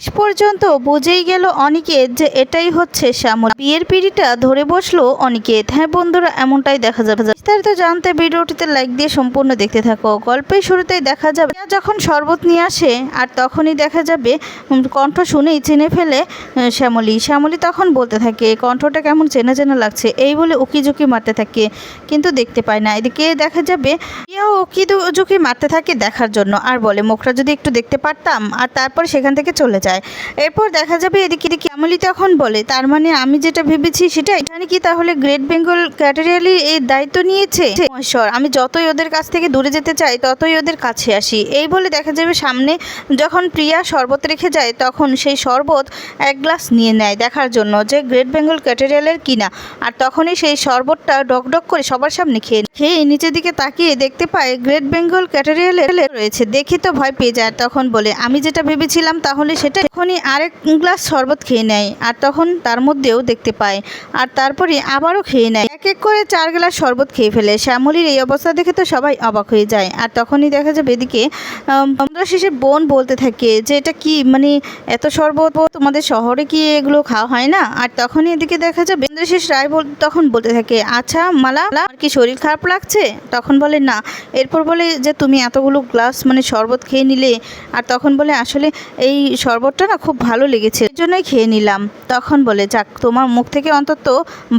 শেষ পর্যন্ত বুঝেই গেল অনিকেত যে এটাই হচ্ছে শ্যামল। বিয়ের পিড়িটা ধরে বসল অনিকেত। হ্যাঁ বন্ধুরা, এমনটাই দেখা যাবে। বিস্তারিত জানতে ভিডিওটিতে লাইক দিয়ে সম্পূর্ণ দেখতে থাকো। গল্পের শুরুতেই দেখা যাবে যখন শরবত নিয়ে আসে, আর তখনই দেখা যাবে কণ্ঠ শুনেই চিনে ফেলে শ্যামলী। শ্যামলী তখন বলতে থাকে, কণ্ঠটা কেমন চেনা চেনা লাগছে। এই বলে উকি ঝুঁকি মারতে থাকে, কিন্তু দেখতে পায় না। এদিকে দেখা যাবে প্রিয়াও উকি দু- ঝুঁকি মারতে থাকে দেখার জন্য। আর বলে, মুখটা যদি একটু দেখতে পারতাম। আর তারপর সেখান থেকে চলে যায়। এরপর দেখা যাবে এদিকে এদিকে আমলি তখন বলে, তার মানে আমি যেটা ভেবেছি সেটাই। এখানে কি তাহলে গ্রেট বেঙ্গল ক্যাটারিয়ালি এই দায়িত্ব নিয়েছে? ঈশ্বর আমি যতই ওদের কাছ থেকে দূরে যেতে চাই, ততই ওদের কাছে আসি। এই বলে দেখা যাবে সামনে যখন প্রিয়া শরবত রেখে যায়, তখন সেই শরবত এক গ্লাস নিয়ে নেয় দেখার জন্য যে গ্রেট বেঙ্গল ক্যাটারিয়ালের কিনা। আর তখনই সেই শরবতটা ডকডক করে সবার সামনে খেয়ে। খেয়ে নিচের দিকে তাকিয়ে দেখতে পায় গ্রেট বেঙ্গল ক্যাটারিয়ালের রয়েছে। দেখে তো ভয় পেয়ে যায়। তখন বলে, আমি যেটা ভেবেছিলাম তাহলে সেটা এখনই আরেক গ্লাস শরবত খেয়ে নেয়, আর তখন তার মধ্যেও দেখতে পায়, আর তারপরে আবারও খেয়ে নেয়। এক এক করে চার গ্লাস শরবত খেয়ে ফেলে। শ্যামলির এই অবস্থা দেখে তো সবাই অবাক হয়ে যায়, আর তখনই দেখা যাবে এদিকে চন্দ্রশেষের বোন বলতে থাকে যে, এটা কি মানে এত শরবত তোমাদের শহরে কি এগুলো খাওয়া হয় না? আর তখনই এদিকে দেখা যাবে ইন্দ্রশেষ রায় বল, তখন বলতে থাকে আচ্ছা মালা আর কি শরীর খারাপ লাগছে? তখন বলে, না। এরপর বলে যে, তুমি এতগুলো গ্লাস মানে শরবত খেয়ে নিলে। আর তখন বলে, আসলে এই শরবতটা না খুব ভালো লেগেছে এর জন্যই খেয়ে নিলাম। তখন বলে, যাক, তোমার মুখ থেকে অন্তত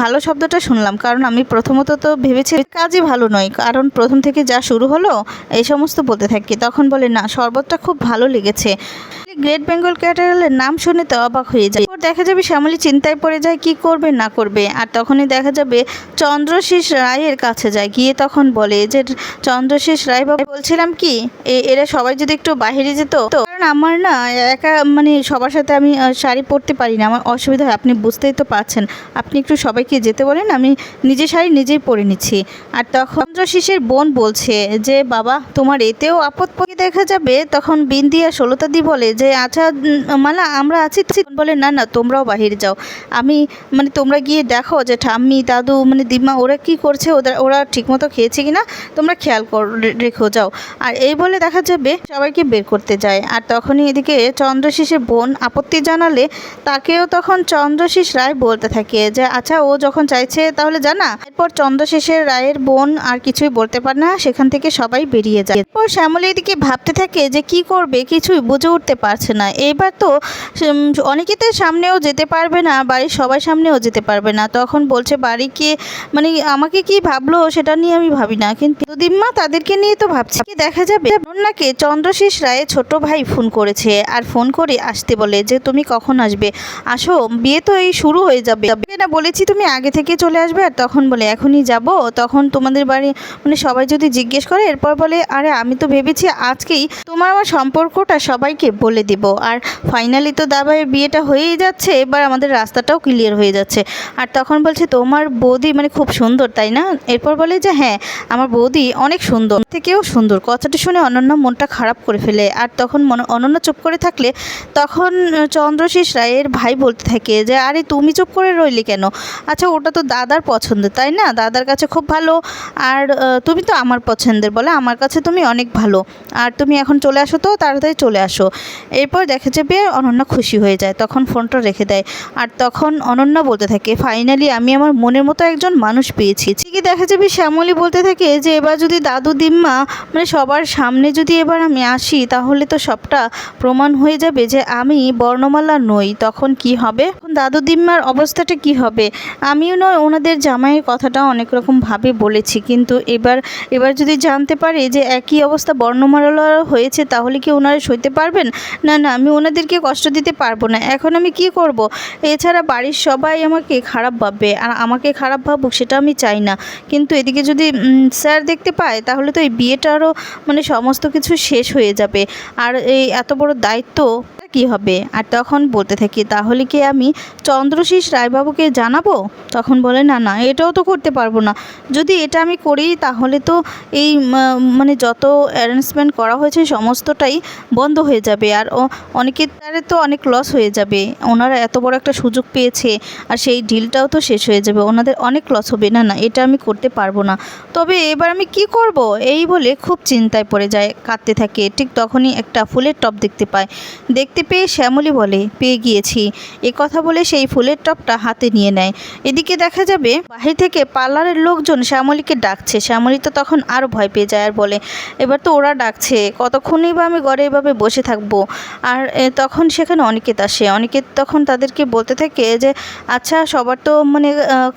ভালো শব্দটা শুনলাম, কারণ আমি প্রথমত তো ভেবেছি কাজই ভালো নয়, কারণ প্রথম থেকে যা শুরু হলো, এই সমস্ত বলতে থাকি। তখন বলে, না, শরবতটা খুব ভালো লেগেছে। গ্রেট বেঙ্গল ক্যাটারেলের নাম শুনে তো অবাক হয়ে যায়। দেখা যাবে শ্যামলী চিন্তায় পড়ে যায়, কি করবে, না করবে। আর তখনই দেখা যাবে চন্দ্রশেষ রায়ের কাছে যায়। গিয়ে তখন বলে যে, চন্দ্রশেষ রায় বাবু, বলছিলাম কি এরা সবাই যদি একটু বাইরে যেত, তো আমার না, একা মানে সবার সাথে আমি শাড়ি পরতে পারি না, আমার অসুবিধা হয়, আপনি বুঝতেই তো পারছেন। আপনি একটু সবাইকে যেতে বলেন, আমি নিজে শাড়ি নিজেই পরে নিচ্ছি। আর তখন চন্দ্রশেষের বোন বলছে যে, বাবা, তোমার এতেও আপদ দেখা যাবে? তখন বিন্দি আর ষোলোতাদি বলে যে আচ্ছা মালা, আমরা আছি। বলে, না না, তোমরাও বাহিরে যাও। আমি মানে তোমরা গিয়ে দেখো যে, ঠাম্মি, দাদু মানে দিমা ওরা কি করছে? ওদের ওরা ঠিকমতো খেয়েছে কিনা? তোমরা খেয়াল কর রেখো, যাও। আর এই বলে দেখা যাবে, সবাইকে বের করতে যায়। আর তখনই এদিকে চন্দ্রশেষের বোন আপত্তি জানালে তাকেও তখন চন্দ্রশেষ রায় বলতে থাকে যে আচ্ছা ও যখন চাইছে তাহলে জানা? এরপর চন্দ্রশেষের রায়ের বোন আর কিছুই বলতে পারে না, সেখান থেকে সবাই বেরিয়ে যায়। এরপর শ্যামলী এদিকে ভাবতে থাকে যে, কি করবে? কিছুই বুঝে উঠতে পারছে না। এবার তো অনেকেদের সামনেও যেতে পারবে না, বাড়ির সবার সামনেও যেতে পারবে না। তখন বলছে বাড়িকে মানে আমাকে কি ভাবলো? সেটা নিয়ে আমি ভাবি না। কিন্তু দিম্মা তাদেরকে নিয়ে তো ভাবছি। দেখা যাবে? নাকি চন্দ্রশেষ রায়ের ছোট ভাই ফোন করেছে আর ফোন করে আসতে বলে যে, তুমি কখন আসবে? আসো, বিয়ে তো এই শুরু হয়ে যাবে। না, বলেছি তুমি আগে থেকে চলে আসবে। আর তখন বলে, এখনই যাব। তখন তোমাদের বাড়ি মানে সবাই যদি জিজ্ঞেস করে, এরপর বলে, আরে, আমি তো ভেবেছি আজকেই তোমার আমার সম্পর্কটা সবাইকে বলে দিব। আর ফাইনালি তো দাবায় বিয়েটা হয়েই যাচ্ছে, এবার আমাদের রাস্তাটাও ক্লিয়ার হয়ে যাচ্ছে। আর তখন বলছে, তোমার বৌদি মানে খুব সুন্দর, তাই না? এরপর বলে যে হ্যাঁ আমার বৌদি অনেক সুন্দর, থেকেও সুন্দর। কথাটা শুনে অনন্য মনটা খারাপ করে ফেলে। আর তখন মনে অনন্য চুপ করে থাকলে তখন চন্দ্রশেষ রায়ের ভাই বলতে থাকে যে, আরে, তুমি চুপ করে রইলে কেন? আচ্ছা ওটা তো দাদার পছন্দ, তাই না? দাদার কাছে খুব ভালো। আর তুমি তো আমার পছন্দের বলে, আমার কাছে তুমি অনেক ভালো। আর তুমি এখন চলে আসো তো, তাড়াতাড়ি চলে আসো। এরপর দেখা যাবে অনন্যা খুশি হয়ে যায়, তখন ফোনটা রেখে দেয়। আর তখন অনন্যা বলতে থাকে, ফাইনালি আমি আমার মনের মতো একজন মানুষ পেয়েছি। ঠিকই দেখা যাবে শ্যামলী বলতে থাকে যে, এবার যদি দাদু, দিম্মা মানে সবার সামনে যদি এবার আমি আসি, তাহলে তো সবটা প্রমাণ হয়ে যাবে যে আমি বর্ণমালা নই, তখন কি হবে? দাদু দিম্মার অবস্থাটা কি হবে? আমিও নয়, ওনাদের জামাইয়ের কথাটা অনেক রকম ভাবে বলেছি। কিন্তু এবার এবার যদি জানতে পারে যে একই অবস্থা বর্ণমালা হয়েছে, তাহলে কি ওনারা সইতে পারবেন? না না, আমি ওনাদেরকে কষ্ট দিতে পারব না। এখন আমি কি করব? এছাড়া বাড়ির সবাই আমাকে খারাপ ভাববে, আর আমাকে খারাপ ভাবুক সেটা আমি চাই না। কিন্তু এদিকে যদি স্যার দেখতে পায়, তাহলে তো এই বিয়েটারও মানে সমস্ত কিছু শেষ হয়ে যাবে। আর এই এত বড় দায়িত্ব কি হবে? আর তখন বলতে থাকি, তাহলে কি আমি চন্দ্রশীষ রায়বাবুকে জানাব? তখন বলে, না না, এটাও তো করতে পারব না। যদি এটা আমি করি, তাহলে তো এই মানে যত অ্যারেঞ্জমেন্ট করা হয়েছে, সমস্তটাই বন্ধ হয়ে যাবে। আর অনেকের তারে তো অনেক লস হয়ে যাবে। ওনারা এত বড় একটা সুযোগ পেয়েছে, আর সেই ডিলটাও তো শেষ হয়ে যাবে। ওনাদের অনেক লস হবে। না না, এটা আমি করতে পারব না। তবে এবার আমি কি করব? এই বলে খুব চিন্তায় পড়ে যায়, কাঁদতে থাকে। ঠিক তখনই একটা ফুলের টব দেখতে পায়। দেখতে পেয়ে শ্যামলী বলে, পেয়ে গিয়েছি। এ কথা বলে সেই ফুলের টপটা হাতে নিয়ে নেয়। এদিকে দেখা যাবে, বাহির থেকে পার্লারের লোকজন শ্যামলীকে ডাকছে। শ্যামলী তো তখন আরও ভয় পেয়ে যায় আর বলে, এবার তো ওরা ডাকছে, কতক্ষণই বা আমি ঘরে এভাবে বসে থাকব? আর তখন সেখানে অনিকেত আসে। অনিকেত তখন তাদেরকে বলতে থাকে যে আচ্ছা সবার তো মানে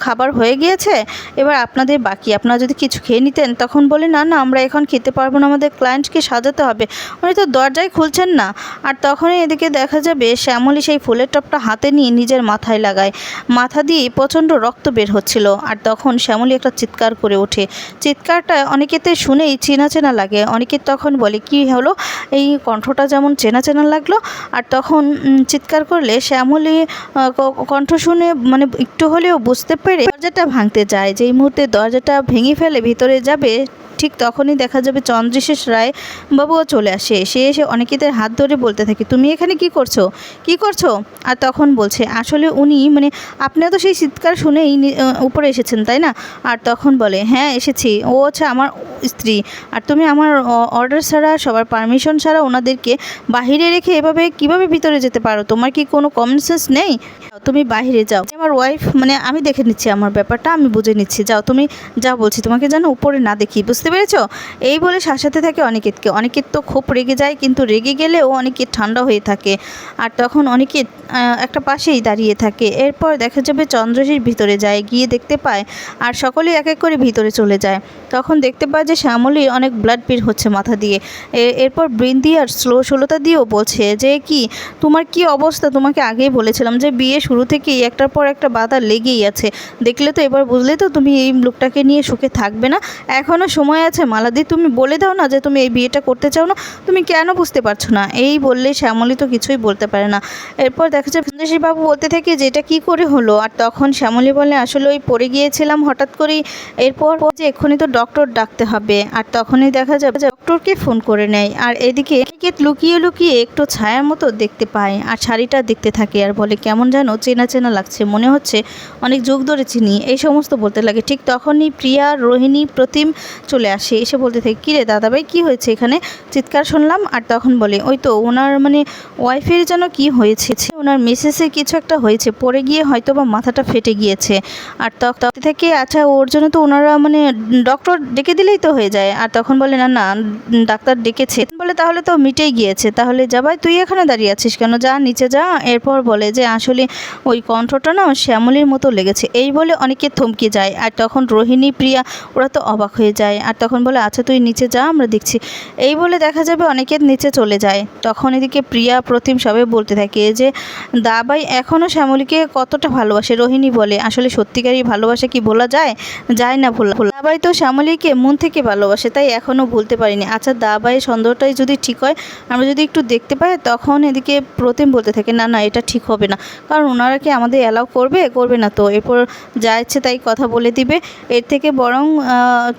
খাবার হয়ে গিয়েছে, এবার আপনাদের বাকি। আপনারা যদি কিছু খেয়ে নিতেন, তখন বলে, না না, আমরা এখন খেতে পারব না, আমাদের ক্লায়েন্টকে সাজাতে হবে। উনি তো দরজায় খুলছেন না। আর তখনই এদিকে দেখা যাবে শ্যামলী সেই ফুলের টপটা হাতে নিয়ে নিজের মাথায় লাগায়। মাথা দিয়ে প্রচণ্ড রক্ত বের হচ্ছিল। আর তখন শ্যামলী একটা চিৎকার করে ওঠে। চিৎকারটা অনেকেতে শুনেই চেনা চেনা লাগে। অনেকে তখন বলে, কি হলো? এই কণ্ঠটা যেমন চেনা চেনা লাগল। আর তখন চিৎকার করলে শ্যামলী কণ্ঠ শুনে মানে একটু হলেও বুঝতে পেরে দরজাটা ভাঙতে যায়। যেই মুহূর্তে দরজাটা ভেঙে ফেলে ভিতরে যাবে ঠিক তখনই দেখা যাবে চন্দ্রশেষ রায় বাবুও চলে আসে। সে এসে অনেকেদের হাত ধরে বলতে থাকে, তুমি এখানে কি করছ? কি করছ? আর তখন বলছে, আসলে উনি মানে আপনিও তো সেই চিৎকার শুনেই উপরে এসেছেন, তাই না? আর তখন বলে হ্যাঁ এসেছি। ও হচ্ছে আমার স্ত্রী। আর তুমি আমার অর্ডার ছাড়া, সবার পারমিশন ছাড়া ওনাদেরকে বাহিরে রেখে এভাবে কীভাবে ভিতরে যেতে পারো? তোমার কি কোনো কমন সেন্স নেই? তুমি বাইরে যাও। ওয়াইফ মানে আমি দেখে নিচ্ছি আমার ব্যাপারটা, আমি বুঝে নিচ্ছি। যাও, তুমি যা বলছি তোমাকে যেন উপরে না দেখি, বুঝতে পেরেছ? এই বলে শাসাতে থাকে অনিকেতকে। অনিকেত তো খুব রেগে যায়, কিন্তু রেগে গেলে ও অনিকেত ঠান্ডা হয়ে থাকে। আর তখন অনিকেত একটা পাশেই দাঁড়িয়ে থাকে। এরপর দেখা যাবে চন্দ্রশীর ভিতরে যায়, গিয়ে দেখতে পায়, আর সকলেই এক এক করে ভিতরে চলে যায়। তখন দেখতে পায় যে শ্যামলী অনেক ব্লাড বের হচ্ছে মাথা দিয়ে। এরপর বৃন্দি আর স্লো ষোলোতা দিয়েও বলছে যে, কি? তোমার কি অবস্থা? তোমাকে আগেই বলেছিলাম যে, বিয়ে শুরু থেকেই, একটার পর একটা বাধা লেগেই আছে। দেখলে তো এবার বুঝলে তো তুমি এই লোকটাকে নিয়ে সুখে থাকবে না। এখনও সময় আছে। মালাদি, তুমি বলে দাও না যে তুমি এই বিয়েটা করতে চাও না। তুমি কেন বুঝতে পারছ না? এই বললে শ্যামলী তো কিছুই বলতে পারে না। এরপর দেখা যায় বাবু বলতে থাকে যে এটা কী করে হলো? আর তখন শ্যামলী বলে, আসলে ওই পড়ে গিয়েছিলাম হঠাৎ করেই। এরপর যে এক্ষুনি তো ডক্টর ডাকতে হবে। আর তখনই দেখা যাবে ডক্টরকে ফোন করে নেয় আর এদিকে অনিকেত লুকিয়ে লুকিয়ে একটু ছায়ার মতো দেখতে পায় আর শাড়িটা দেখতে থাকে আর বলে, কেমন যেন চেনা চেনা লাগছে। মনে হচ্ছে অনেক যুগ ধরে চিনি। এই সমস্ত বলতে লাগে। ঠিক তখনই প্রিয়া, রোহিণী, প্রতিম চলে আসে। এসে বলতে থাকে, কিরে দাদাভাই, কি হয়েছে এখানে? চিৎকার শুনলাম আর তখন বলে, ওই তো ওনার মানে ওয়াইফের যেন কি হয়েছে? ওনার মিসেসের কিছু একটা হয়েছে। পড়ে গিয়ে হয়তো বা মাথাটা ফেটে গিয়েছে। আর তখন থেকে আচ্ছা ওর জন্য তো ওনারা মানে ডক্টর ডেকে দিলেই তো হয়ে যায়। আর তখন বলে, না না ডাক্তার ডেকেছে। বলে, তাহলে তো মিটেই গিয়েছে। তাহলে যাবাই তুই এখানে দাঁড়িয়ে আছিস কেন? যা, নিচে যা। এরপর বলে যে, আসলে ওই কণ্ঠটা না শ্যামলির মতো লেগেছে। এই বলে অনেকে থমকে যায়। আর তখন রোহিণী, প্রিয়া, ওরা তো অবাক হয়ে যায়। আর তখন বলে আচ্ছা তুই নিচে যা, আমরা দেখছি। এই বলে দেখা যাবে অনেকের নিচে চলে যায়। তখন এদিকে প্রিয়া, প্রতিম সবে বলতে থাকে যে দাবাই এখনও শ্যামলীকে কতটা ভালোবাসে? রোহিণী বলে, আসলে সত্যিকারই ভালোবাসা কি বলা যায়? যায় না, ভোলা। দাবাই তো শ্যামলীকে মন থেকে ভালোবাসে, তাই এখনও ভুলতে পারিনি। আচ্ছা দাবাই সন্দেহটাই যদি ঠিক হয়, আমরা যদি একটু দেখতে পাই, তখন এদিকে প্রতিম বলতে থাকে, না না, এটা ঠিক হবে না। কারণ ওনারা কি আমাদের অ্যালাউ করবে? করবে না তো। এরপর যা ইচ্ছে তাই কথা বলে দিবে। এর থেকে বরং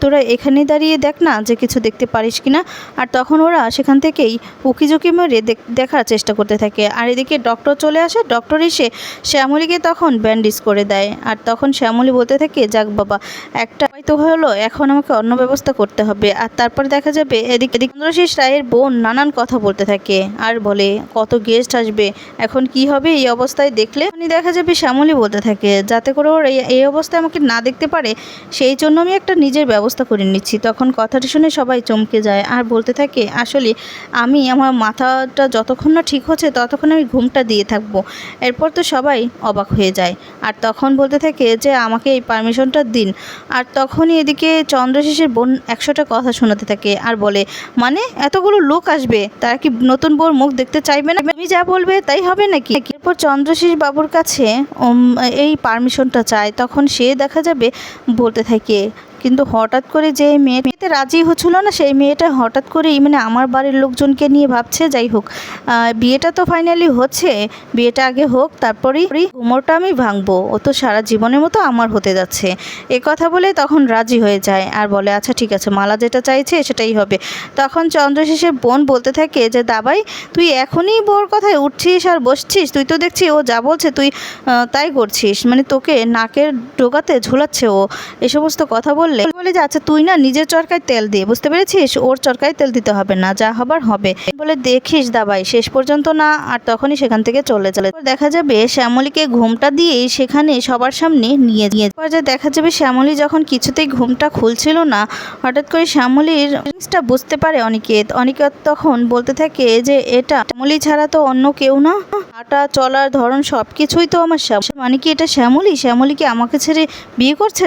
তোরা এখানে দাঁড়িয়ে দেখ না যে কিছু দেখতে পারিস কি না আর তখন ওরা সেখান থেকেই উকিঝুঁকি মেরে দেখ- দেখার চেষ্টা করতে থাকে। আর এদিকে ডক্টর চলে আসে। ডক্টর এসে শ্যামলীকে তখন ব্যান্ডেজ করে দেয়। আর তখন শ্যামলী বলতে থাকে, যাক বাবা, একটা হয়তো হলো, এখন আমাকে অন্য ব্যবস্থা করতে হবে। আর তারপর দেখা যাবে এদিক এদিক চন্দ্রশেষ রায়ের বোন নানান কথা বলতে থাকে। আর বলে, কত গেস্ট আসবে, এখন কি হবে এই অবস্থায় দেখলে? উনি দেখা যাবে শ্যামলী বলতে থাকে, যাতে করে ওর এই- অবস্থায় আমাকে না দেখতে পারে, সেই জন্য আমি একটা নিজের ব্যবস্থা করে নিচ্ছি। তখন কথাটি শুনে সবাই চমকে যায় আর বলতে থাকে, আসলে আমি আমার মাথাটা যতক্ষণ না ঠিক হচ্ছে, ততক্ষণ আমি ঘুমটা দিয়ে থাকব। এরপর তো সবাই অবাক হয়ে যায়। আর তখন বলতে থাকে যে, আমাকে এই পারমিশনটা দিন। আর তখনই এদিকে চন্দ্রশেষের বোন একশোটা কথা শোনাতে থাকে আর বলে মানে এতগুলো লোক আসবে? তারা কি নতুন বউর মুখ দেখতে চাইবে না? তুমি যা বলবে তাই হবে নাকি? এরপর চন্দ্রশেষ বাবুর কাছে এই পারমিশনটা চায় তখন সে দেখা যাবে বলতে থাকে কিন্তু হঠাৎ করে যে মেয়েতে রাজি হচ্ছিল না, সেই মেয়েটা হঠাৎ করেই মানে আমার বাড়ির লোকজনকে নিয়ে ভাবছে, যাই হোক। বিয়েটা তো ফাইনালি হচ্ছে, বিয়েটা আগে হোক, তারপরেই ঘুমোরটা আমি ভাঙবো। ও তো সারা জীবনের মতো আমার হতে যাচ্ছে। এ কথা বলে তখন রাজি হয়ে যায় আর বলে আচ্ছা ঠিক আছে, মালা যেটা চাইছে সেটাই হবে। তখন চন্দ্রশেষের বোন বলতে থাকে যে, দাবাই, তুই এখনই বোর কথায় উঠছিস আর বসছিস। তুই তো দেখছি ও যা বলছে তুই তাই করছিস। মানে তোকে নাকের ডোগাতে ঝুলাচ্ছে ও। এ সমস্ত কথা বলে বললে, বলে যে আচ্ছা তুই না নিজের চরকায় তেল দিয়ে বুঝতে পেরেছিস? ওর চরকায় তেল দিতে হবে না, যা হবার হবে। বলে, দেখিস দাবাই, শেষ পর্যন্ত না, আর তখনই সেখান থেকে চলে চলে। দেখা যাবে শ্যামলীকে ঘুমটা দিয়েই সেখানে সবার সামনে নিয়ে নিয়ে পর্যায়ে দেখা যাবে শ্যামলী যখন কিছুতেই ঘুমটা খুলছিল না, হঠাৎ করে শ্যামলীর জিনিসটা বুঝতে পারে অনিকেত। অনিকেত তখন বলতে থাকে যে, এটা শ্যামলী ছাড়া তো অন্য কেউ না। হাঁটা, চলার ধরন সব কিছুই তো আমার মানে কি এটা শ্যামলী? শ্যামলী কি আমাকে ছেড়ে বিয়ে করছে?